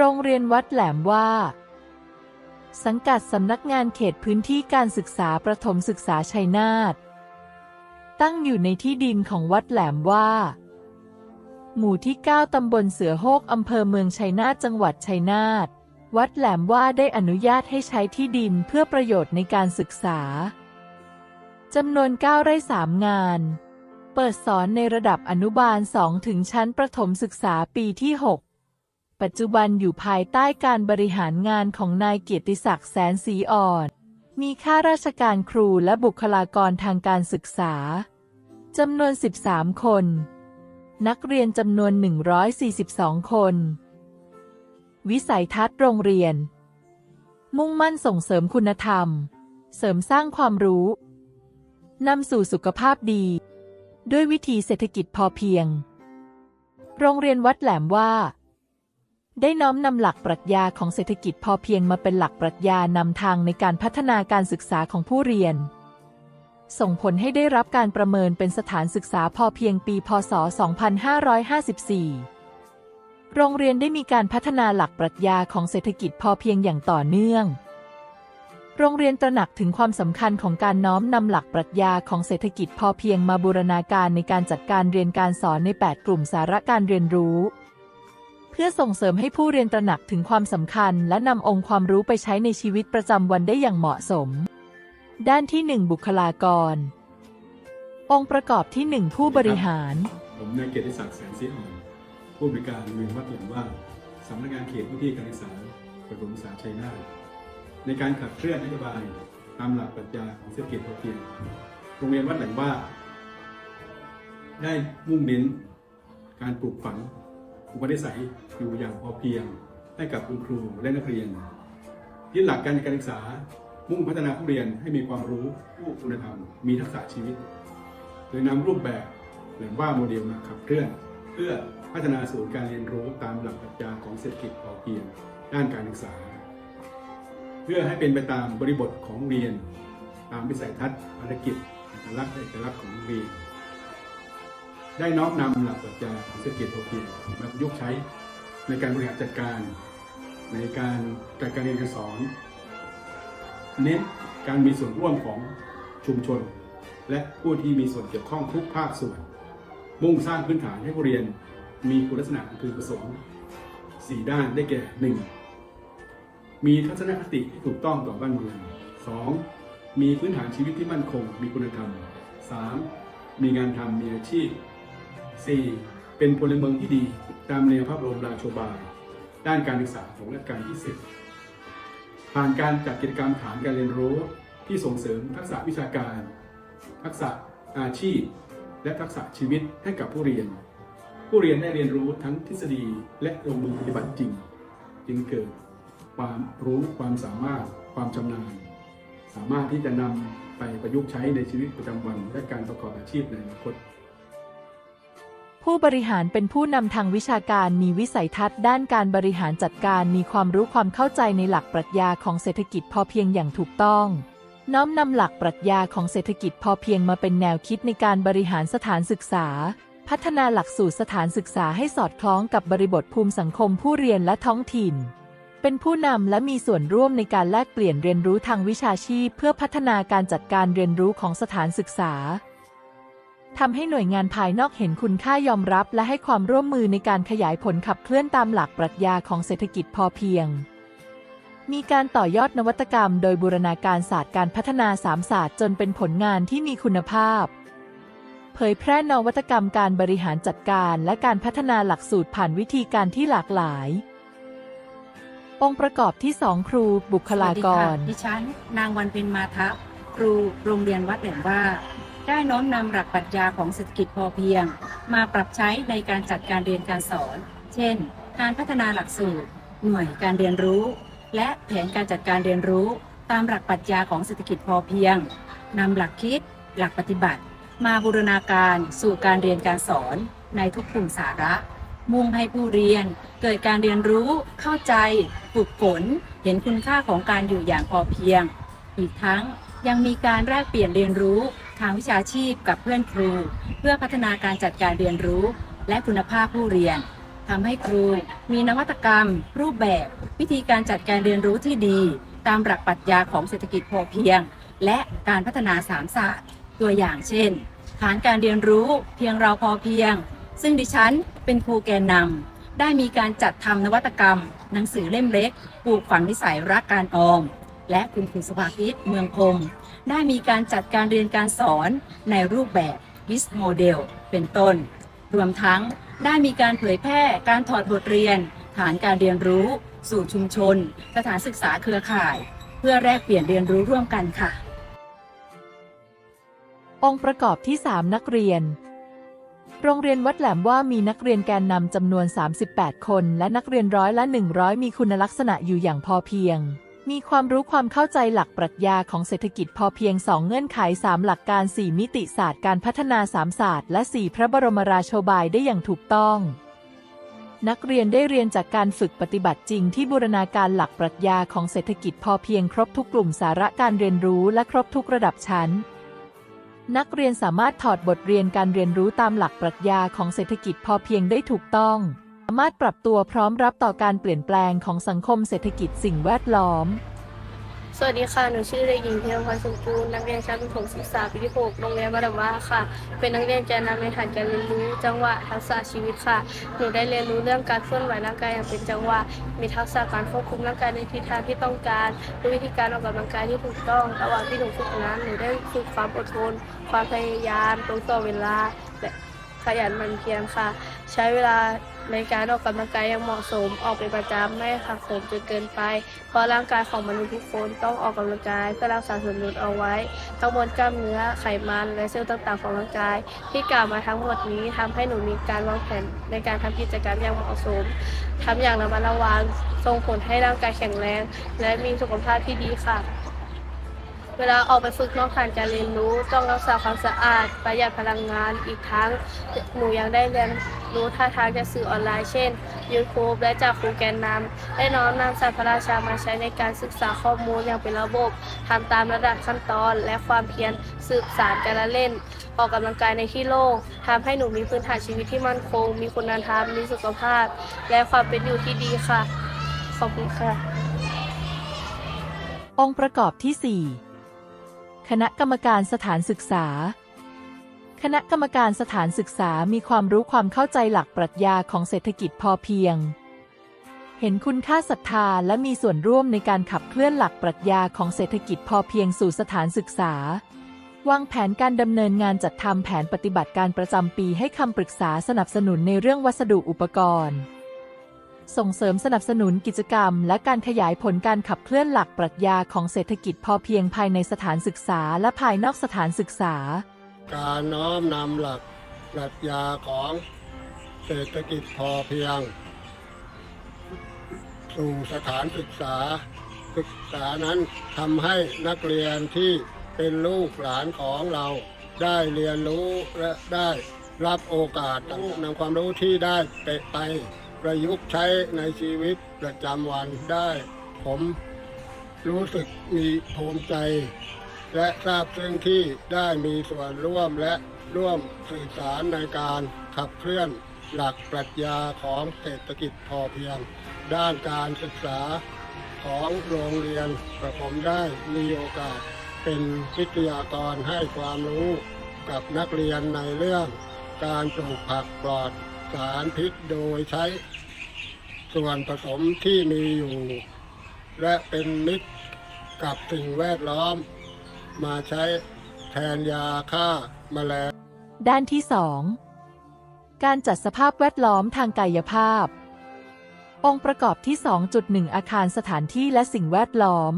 โรงเรียนวัดแหลมว่า สังกัดสำนักงานเขตพื้นที่การศึกษาประถมศึกษาชัยนาท ตั้งอยู่ในที่ดินของวัดแหลมว่า หมู่ที่ 9 ตำบลเสือโฮกอำเภอเมืองชัยนาทจังหวัดชัยนาท วัดแหลมว่าได้อนุญาตให้ใช้ที่ดินเพื่อประโยชน์ในการศึกษาจำนวน 9 ไร่ 3 งาน เปิดสอนในระดับอนุบาล 2 ถึงชั้นประถมศึกษาปีที่ 6 ปัจจุบันอยู่ภายใต้การบริหารงานของนายเกียรติศักดิ์แสนสีอ่อน มีข้าราชการครูและบุคลากรทางการศึกษาจำนวน 13 คน นักเรียนจำนวน 142 คน วิสัยทัศน์โรงเรียน มุ่งมั่นส่งเสริมคุณธรรม เสริมสร้างความรู้ นำสู่สุขภาพดี ด้วยวิธีเศรษฐกิจพอเพียง โรงเรียนวัดแหลมว่า ได้น้อมนำหลักปรัชญาของเศรษฐกิจพอเพียงมาเป็นหลักปรัชญานำทางในการพัฒนาการศึกษาของผู้เรียน ส่งผลให้ได้รับการประเมินเป็นสถานศึกษาพอเพียงปี พศ 2554 โรงเรียนได้มีการพัฒนาหลักปรัชญาของเศรษฐกิจพอเพียงอย่างต่อเนื่อง โรงเรียนตระหนักถึงความสำคัญของการน้อมนำหลักปรัชญาของเศรษฐกิจพอเพียงมาบูรณาการในการจัดการเรียนการสอนใน 8 กลุ่มสาระการเรียนรู้ พื่อส่งเสริมให้ผู้เรียนตระหนักถึงความสำคัญ และนำองค์ความรู้ไปใช้ในชีวิตประจำวันได้อย่างเหมาะสม ด้านที่ 1 บุคลากร องค์ประกอบที่ 1 ผู้บริหาร ผมนายเกียรติศักดิ์แสนศรีอ่อนผู้บริการเมืองวัดหลมว่าสำนักงานเขตพื้นที่การศึกษาประถมศึกษาชัยนาทในการขับเคลื่อนนโยบายตามหลักปรัชญาของเศรษฐกิจพอเพียงโรงเรียนวัดหลมว่า ได้มุ่งเน้นการปลูกฝัง อุปนิสัยอยู่อย่างพอเพียงให้กับคุณครูและนักเรียนที่หลักการการศึกษามุ่งพัฒนาผู้เรียนให้มีความรู้ผู้คุณธรรม มีทักษะชีวิต โดยนำรูปแบบแหลมว่าโมเดลมาขับเคลื่อน เพื่อพัฒนาศูนย์การเรียนรู้ตามหลักปรัชญาของเศรษฐกิจพอเพียง ด้านการศึกษา เพื่อให้เป็นไปตามบริบทของเรียน ตามวิสัยทัศน์ภารกิจอัตลักษณ์และเอกลักษณ์ของโรงเรียน ได้น้อมนำหลักปรัชญาของเศรษฐกิจพอเพียงมาประยุกต์ใช้ในการบริหารจัดการ ในการจัดการเรียนการสอน เน้นการมีส่วนร่วมของชุมชน และผู้ที่มีส่วนเกี่ยวข้องทุกภาคส่วน มุ่งสร้างพื้นฐานให้ผู้เรียนมีคุณลักษณะอันพึงประสงค์สี่ด้านได้แก่หนึ่งมีทัศนคติที่ถูกต้องต่อบ้านเมืองสองมีพื้นฐานชีวิตที่มั่นคง มีคุณธรรมสามมีงานทำมีอาชีพ สี่เป็นพลเมืองที่ดีตามแนวพระบรมราโชบายด้านการศึกษาของรัชกาลที่สิบผ่านการจัดกิจกรรมฐานการเรียนรู้ที่ส่งเสริมทักษะวิชาการ ทักษะอาชีพ และทักษะชีวิตให้กับผู้เรียน ผู้เรียนได้เรียนรู้ทั้งทฤษฎีและลงมือปฏิบัติจริง จึงเกิดความรู้ความสามารถความชำนาญ สามารถที่จะนำไปประยุกต์ใช้ในชีวิตประจำวันและการประกอบอาชีพในอนาคต ผู้บริหารเป็นผู้นำทางวิชาการมีวิสัยทัศน์ด้านการบริหารจัดการมีความรู้ความเข้าใจในหลักปรัชญาของเศรษฐกิจพอเพียงอย่างถูกต้องน้อมนำหลักปรัชญาของเศรษฐกิจพอเพียงมาเป็นแนวคิดในการบริหารสถานศึกษา พัฒนาหลักสูตรสถานศึกษาให้สอดคล้องกับบริบทภูมิสังคมผู้เรียนและท้องถิ่น เป็นผู้นำและมีส่วนร่วมในการแลกเปลี่ยนเรียนรู้ทางวิชาชีพ เพื่อพัฒนาการจัดการเรียนรู้ของสถานศึกษา ทำให้หน่วยงานภายนอกเห็นคุณค่ายอมรับและให้ความร่วมมือในการขยายผลขับเคลื่อนตามหลักปรัชญาของเศรษฐกิจพอเพียง มีการต่อยอดนวัตกรรม โดยบูรณาการศาสตร์การพัฒนาสามศาสตร์จนเป็นผลงานที่มีคุณภาพ เผยแพร่นวัตกรรมการบริหารจัดการและการพัฒนาหลักสูตรผ่านวิธีการที่หลากหลาย องค์ประกอบที่ 2 ครูบุคลากร ดิฉัน นางวันเพ็ญมาทะครูโรงเรียนวัดแหลมว่า ได้น้อมนำหลักปรัชญาของเศรษฐกิจพอเพียง มาปรับใช้ในการจัดการเรียนการสอน เช่น การพัฒนาหลักสูตร หน่วยการเรียนรู้ และแผนการจัดการเรียนรู้ ตามหลักปรัชญาของเศรษฐกิจพอเพียงนำหลักคิด หลักปฏิบัติ มาบูรณาการสู่การเรียนการสอนในทุกกลุ่มสาระ มุ่งให้ผู้เรียน เกิดการเรียนรู้ เข้าใจ ฝึกฝน เห็นคุณค่าของการอยู่อย่างพอเพียง อีกทั้งยังมีการแลกเปลี่ยนเรียนรู้ ทางวิชาชีพกับเพื่อนครู เพื่อพัฒนาการจัดการเรียนรู้ และคุณภาพผู้เรียนทำให้ครูมีนวัตกรรม รูปแบบ วิธีการจัดการเรียนรู้ที่ดี ตามหลักปรัชญาของเศรษฐกิจพอเพียง และการพัฒนาสามศาสตร์ตัวอย่างเช่น ฐานการเรียนรู้เพียงเราพอเพียง ซึ่งดิฉันเป็นครูแกนนำได้มีการจัดทำนวัตกรรม หนังสือเล่มเล็กปลูกฝังนิสัยรักการออม และคุณครูสภาพิษเมืองคง ได้มีการจัดการเรียนการสอนในรูปแบบ BIS Model เป็นต้น รวมทั้งได้มีการเผยแพร่การถอดบทเรียน ฐานการเรียนรู้ สู่ชุมชน สถานศึกษาเครือข่าย เพื่อแลกเปลี่ยนเรียนรู้ร่วมกันค่ะ องค์ประกอบที่ 3 นักเรียน โรงเรียนวัดแหลมว่ามีนักเรียนแกนนำจำนวน 38 คน และนักเรียนร้อยละ 100 มีคุณลักษณะอยู่อย่างพอเพียง มีความรู้ความเข้าใจหลักปรัชญาของเศรษฐกิจพอเพียง 2 เงื่อนไข 3 หลักการ 4 มิติศาสตร์การพัฒนา 3 ศาสตร์และ 4 พระบรมราโชบายได้อย่างถูกต้อง นักเรียนได้เรียนจากการฝึกปฏิบัติจริงที่บูรณาการหลักปรัชญาของเศรษฐกิจพอเพียงครบทุกกลุ่มสาระการเรียนรู้และครบทุกระดับชั้น นักเรียนสามารถถอดบทเรียนการเรียนรู้ตามหลักปรัชญาของเศรษฐกิจพอเพียงได้ถูกต้องามารถปรับตัวพร้อมรับต่อการเปลี่ยนแปลงของสังคมเศรษฐกิจสิ่งแวดล้อม สวัสดีค่ะ หนูชื่อเด็กหญิงเพียงพรสมบูรณ์นักเรียนชั้นประถมศึกษาปีที่6โรงเรียนบานดว่าค่ะ เป็นนักเรียนแกนนำในฐานการเรียนรู้จังหวะทักษะชีวิตค่ะ หนูได้เรียนรู้เรื่องการเคลื่อนไหวร่างกายอย่างเป็นจังหวะ มีทักษะการควบคุมร่างกายในทิศทางที่ต้องการรู้วิธีการออกกำลังกายที่ถูกต้อง ระหว่างที่หนูฝึกนั้นหนูได้ฝึกความอดทน ความพยายามตรงต่อเวลาและขยันหมั่นเพียรค่ะ ใช้เวลา ในการออกกำลังกายอย่างเหมาะสม ออกเป็นประจำไม่หักโหมจนเกินไป เพราะร่างกายของมนุษย์ทุกคนต้องออกกำลังกายเพื่อรักษาสมดุลเอาไว้ ทั้งมวลกล้ามเนื้อไขมันและเซลล์ต่างๆของร่างกาย ที่กล่าวมาทั้งหมดนี้ทำให้หนูมีการวางแผนในการทำกิจกรรมอย่างเหมาะสมทำอย่างระมัดระวังส่งผลให้ร่างกายแข็งแรง และมีสุขภาพที่ดีค่ะ เวลาออกไปฝึกนอกฐานการเรียนรู้ ต้องรักษาความสะอาด ประหยัดพลังงานอีกทั้ง หนูยังได้เรียนรู้ท่าทางจากสื่อออนไลน์เช่น YouTube และจากครูแกนนำได้น้อมนำสัตว์พระราชามาใช้ในการศึกษาข้อมูลอย่างเป็นระบบทำตามระดับขั้นตอน และความเพียรสืบสารการละเล่น ออกกำลังกายในที่โล่งทำให้หนูมีพื้นฐานชีวิตที่มั่นคง มีคุณธรรมมีสุขภาพ และความเป็นอยู่ที่ดีค่ะ ขอบคุณค่ะ องค์ประกอบที่ 4 คณะกรรมการสถานศึกษา คณะกรรมการสถานศึกษามีความรู้ความเข้าใจหลักปรัชญาของเศรษฐกิจพอเพียง เห็นคุณค่าศรัทธาและมีส่วนร่วมในการขับเคลื่อนหลักปรัชญาของเศรษฐกิจพอเพียงสู่สถานศึกษาวางแผนการดำเนินงานจัดทำแผนปฏิบัติการประจำปีให้คำปรึกษาสนับสนุนในเรื่องวัสดุอุปกรณ์ ส่งเสริมสนับสนุนกิจกรรม และการขยายผลการขับเคลื่อนหลักปรัชญาของเศรษฐกิจพอเพียงภายในสถานศึกษาและภายนอกสถานศึกษา การน้อมนำหลักปรัชญาของเศรษฐกิจพอเพียง สู่สถานศึกษา ศึกษานั้นทำให้นักเรียนที่เป็นลูกหลานของเราได้เรียนรู้และได้รับโอกาสนำความรู้ที่ได้ไปไประยุกต์ใช้ในชีวิตประจำวันได้ ผมรู้สึกมีภูมิใจ และทราบซึ้งที่ได้มีส่วนร่วมและร่วมสื่อสารในการขับเคลื่อนหลักปรัชญาของเศรษฐกิจพอเพียง ด้านการศึกษาของโรงเรียนกระผมได้มีโอกาสเป็นวิทยากรให้ความรู้กับนักเรียนในเรื่องการปลูกผักปลอด สารพิษโดยใช้ ส่วนผสมที่มีอยู่ และเป็นมิตรกับสิ่งแวดล้อม มาใช้แทนยาฆ่าแมลงด้านที่ 2 การจัดสภาพแวดล้อมทางกายภาพ องค์ประกอบที่ 2.1 อาคารสถานที่และสิ่งแวดล้อม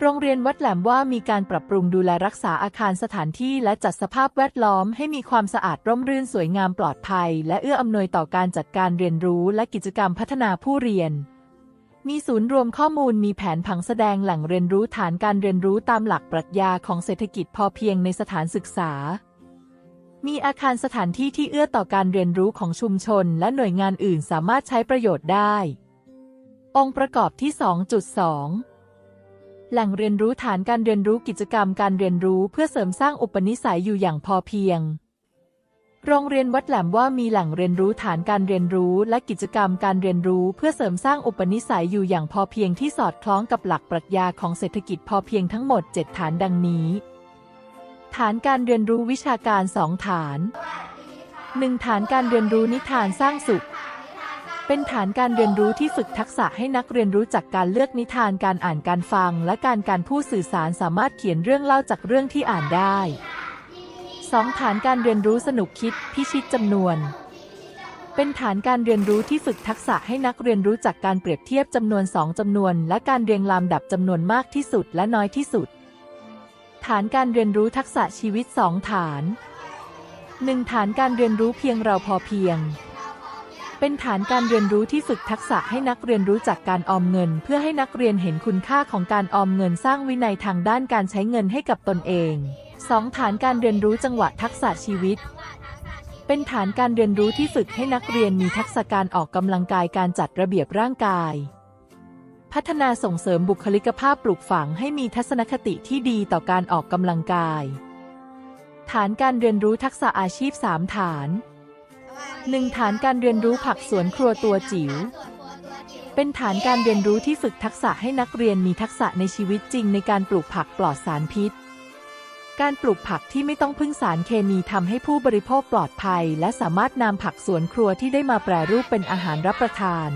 โรงเรียนวัดแหลมว่ามีการปรับปรุงดูแลรักษาอาคารสถานที่และจัดสภาพแวดล้อมให้มีความสะอาดร่มรื่นสวยงามปลอดภัย และเอื้ออำนวยต่อการจัดการเรียนรู้และกิจกรรมพัฒนาผู้เรียน มีศูนย์รวมข้อมูลมีแผนผังแสดงแหล่งเรียนรู้ฐานการเรียนรู้ตามหลักปรัชญาของเศรษฐกิจพอเพียงในสถานศึกษา มีอาคารสถานที่ที่เอื้อต่อการเรียนรู้ของชุมชน และหน่วยงานอื่นสามารถใช้ประโยชน์ได้ องค์ประกอบที่ 2.2 แหล่งเรียนรู้ฐานการเรียนรู้กิจกรรมการเรียนรู้เพื่อเสริมสร้างอุปนิสัยอยู่อย่างพอเพียง โรงเรียนวัดแหลมว่ามีแหล่งเรียนรู้ฐานการเรียนรู้และกิจกรรมการเรียนรู้เพื่อเสริมสร้างอุปนิสัยอยู่อย่างพอเพียงที่สอดคล้องกับหลักปรัชญาของเศรษฐกิจพอเพียงทั้งหมด 7 ฐานดังนี้ ฐานการเรียนรู้วิชาการ 2 ฐาน 1. ฐานการเรียนรู้นิทานสร้างสุข เป็นฐานการเรียนรู้ที่ฝึกทักษะให้นักเรียนรู้จักการเลือกนิทานการอ่านการฟัง และการการพูดสื่อสารสามารถเขียนเรื่องเล่าจากเรื่องที่อ่านได้ 2. ฐานการเรียนรู้สนุกคิดพิชิตจำนวน เป็นฐานการเรียนรู้ที่ฝึกทักษะให้นักเรียนรู้จักการเปรียบเทียบจำนวน 2จำนวน และการเรียงลำดับจำนวนมากที่สุดและน้อยที่สุด ฐานการเรียนรู้ทักษะชีวิต 2 ฐาน 1. ฐานการเรียนรู้เพียงเราพอเพียง เป็นฐานการเรียนรู้ที่ฝึกทักษะให้นักเรียนรู้จักการออมเงิน เพื่อให้นักเรียนเห็นคุณค่าของการออมเงินสร้างวินัยทางด้านการใช้เงินให้กับตนเอง 2. ฐานการเรียนรู้จังหวะทักษะชีวิตเป็นฐานการเรียนรู้ที่ฝึกให้นักเรียนมีทักษะการออกกำลังกายการจัดระเบียบร่างกาย พัฒนาส่งเสริมบุคลิกภาพปลูกฝังให้มีทัศนคติที่ดีต่อการออกกำลังกาย ฐานการเรียนรู้ทักษะอาชีพ 3 ฐาน 1. ฐานการเรียนรู้ผักสวนครัวตัวจิ๋ว เป็นฐานการเรียนรู้ที่ฝึกทักษะให้นักเรียนมีทักษะในชีวิตจริงในการปลูกผักปลอดสารพิษ การปลูกผักที่ไม่ต้องพึ่งสารเคมีทำให้ผู้บริโภคปลอดภัย และสามารถนำผักสวนครัวที่ได้มาแปรรูปเป็นอาหารรับประทาน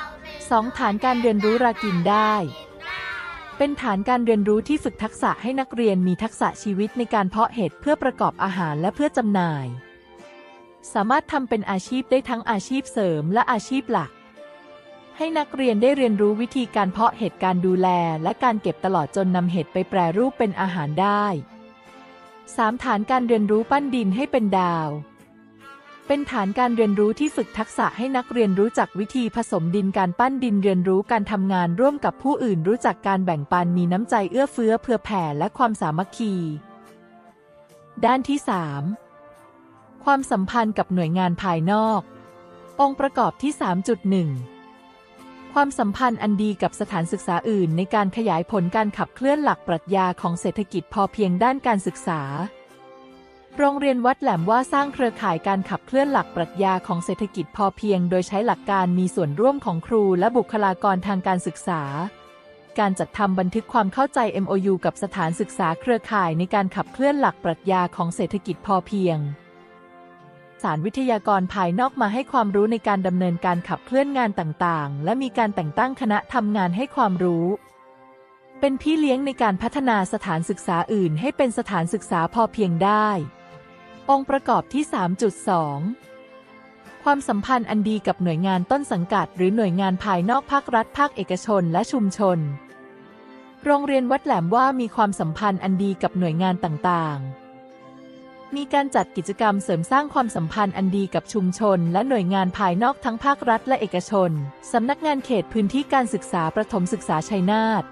2. ฐานการเรียนรู้รากินได้ เป็นฐานการเรียนรู้ที่ฝึกทักษะให้นักเรียนมีทักษะชีวิตในการเพาะเห็ดเพื่อประกอบอาหารและเพื่อจำหน่าย สามารถทำเป็นอาชีพได้ทั้งอาชีพเสริมและอาชีพหลัก ให้นักเรียนได้เรียนรู้วิธีการเพาะเห็ดการดูแลและการเก็บตลอดจนนำเห็ดไปแปรรูปเป็นอาหารได้ 3. ฐานการเรียนรู้ปั้นดินให้เป็นดาว เป็นฐานการเรียนรู้ที่ฝึกทักษะให้นักเรียนรู้จักวิธีผสมดินการปั้นดินเรียนรู้การทำงานร่วมกับผู้อื่น รู้จักการแบ่งปันมีน้ำใจเอื้อเฟื้อเผื่อแผ่และความสามัคคี ด้านที่ 3 ความสัมพันธ์กับหน่วยงานภายนอก องค์ประกอบที่ 3.1 ความสัมพันธ์อันดีกับสถานศึกษาอื่น ในการขยายผลการขับเคลื่อนหลักปรัชญาของเศรษฐกิจพอเพียงด้านการศึกษา โรงเรียนวัดแหลมว่าสร้างเครือข่ายการขับเคลื่อนหลักปรัชญาของเศรษฐกิจพอเพียง โดยใช้หลักการมีส่วนร่วมของครูและบุคลากรทางการศึกษาการจัดทำบันทึกความเข้าใจ MOU กับสถานศึกษาเครือข่ายในการขับเคลื่อนหลักปรัชญาของเศรษฐกิจพอเพียง สารวิทยากรภายนอกมาให้ความรู้ในการดำเนินการขับเคลื่อนงานต่างๆ และมีการแต่งตั้งคณะทำงานให้ความรู้ เป็นพี่เลี้ยงในการพัฒนาสถานศึกษาอื่น ให้เป็นสถานศึกษาพอเพียงได้ องค์ประกอบที่ 3.2 ความสัมพันธ์อันดีกับหน่วยงานต้นสังกัด หรือหน่วยงานภายนอกภาครัฐ ภาคเอกชน และชุมชน โรงเรียนวัดแหลมว่ามีความสัมพันธ์อันดีกับหน่วยงานต่างๆ มีการจัดกิจกรรมเสริมสร้างความสัมพันธ์อันดีกับชุมชน และหน่วยงานภายนอกทั้งภาครัฐและเอกชน สำนักงานเขตพื้นที่การศึกษาประถมศึกษาชัยนาท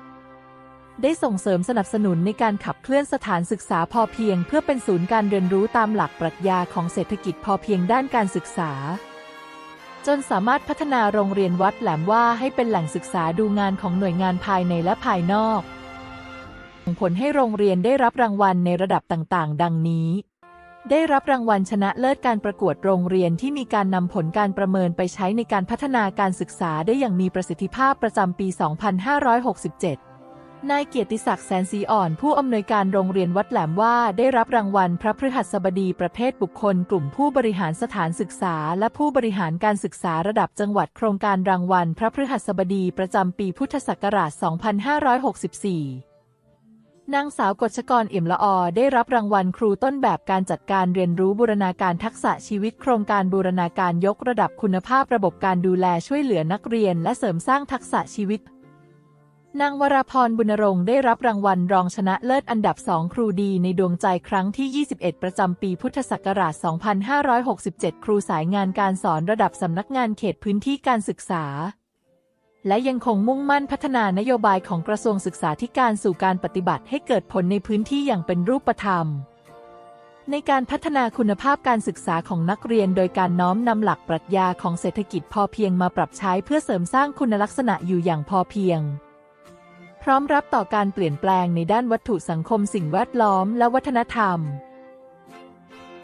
ได้ส่งเสริมสนับสนุนในการขับเคลื่อนสถานศึกษาพอเพียง เพื่อเป็นศูนย์การเรียนรู้ตามหลักปรัชญาของเศรษฐกิจพอเพียงด้านการศึกษา จนสามารถพัฒนาโรงเรียนวัดแหลมว่าให้เป็นแหล่งศึกษาดูงานของหน่วยงานภายในและภายนอกส่งผลให้โรงเรียนได้รับรางวัลในระดับต่างๆ ดังนี้ ได้รับรางวัลชนะเลิศการประกวดโรงเรียนที่มีการนำผลการประเมินไปใช้ในการพัฒนาการศึกษาได้อย่างมีประสิทธิภาพประจำปี 2567 นายเกียรติศักดิ์แสนศรีอ่อนผู้อำนวยการโรงเรียนวัดแหลมว่าได้รับรางวัลพระพฤหัสบดีประเภทบุคคล กลุ่มผู้บริหารสถานศึกษา และผู้บริหารการศึกษาระดับจังหวัดโครงการรางวัล พระพฤหัสบดีประจำปีพุทธศักราช 2564 นางสาวกฎชกรเอี่ยมละออได้รับรางวัลครูต้นแบบการจัดการเรียนรู้บูรณาการทักษะชีวิตโครงการบูรณาการยกระดับคุณภาพระบบการดูแลช่วยเหลือนักเรียน และเสริมสร้างทักษะชีวิต นางวราพรบุญรงค์ได้รับรางวัลรองชนะเลิศอันดับสองครูดีในดวงใจครั้งที่ 21 ประจำปีพุทธศักราช 2567 ครูสายงานการสอนระดับสำนักงานเขตพื้นที่การศึกษา และยังคงมุ่งมั่นพัฒนานโยบายของกระทรวงศึกษาธิการสู่การปฏิบัติให้เกิดผลในพื้นที่อย่างเป็นรูปธรรม ในการพัฒนาคุณภาพการศึกษาของนักเรียน โดยการน้อมนำหลักปรัชญาของเศรษฐกิจพอเพียงมาปรับใช้เพื่อเสริมสร้างคุณลักษณะอยู่อย่างพอเพียง พร้อมรับต่อการเปลี่ยนแปลงในด้านวัตถุสังคมสิ่งแวดล้อมและวัฒนธรรม